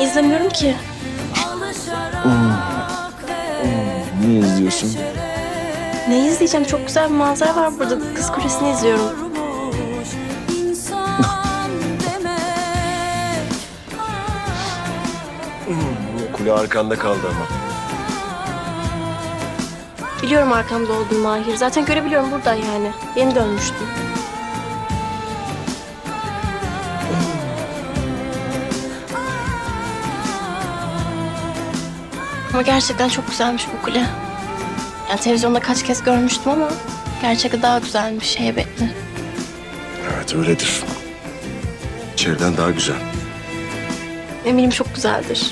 Yani izlemiyorum ki. Ne izliyorsun? Ne izleyeceğim? Çok güzel bir manzara var burada. Kız Kulesi'ni izliyorum. Kule arkanda kaldı ama. Biliyorum arkamda olduğunu Mahir. Zaten görebiliyorum buradan yani. Yeni dönmüştüm. Ama gerçekten çok güzelmiş bu kule. Yani televizyonda kaç kez görmüştüm ama gerçekten daha güzelmiş, heybetli. Evet öyledir. İçeriden daha güzel. Eminim çok güzeldir.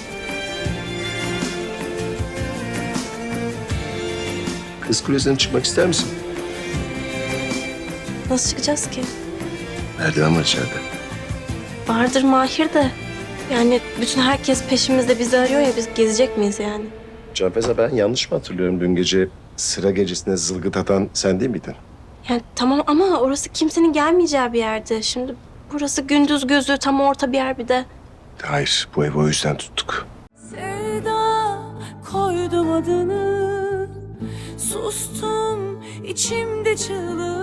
Kız Kulesi'ne çıkmak ister misin? Nasıl çıkacağız ki? Merdiven var içeride. Vardır Mahir de. Yani bütün herkes peşimizde bizi arıyor ya biz gezecek miyiz yani? Canfeza ben yanlış mı hatırlıyorum? Dün gece sıra gecesinde zılgıt atan sen değil miydin? Yani tamam ama orası kimsenin gelmeyeceği bir yerde. Şimdi burası gündüz gözü tam orta bir yer bir de. Hayır bu evi o yüzden tuttuk. Sevda koydum adını Sustum içimde çığlık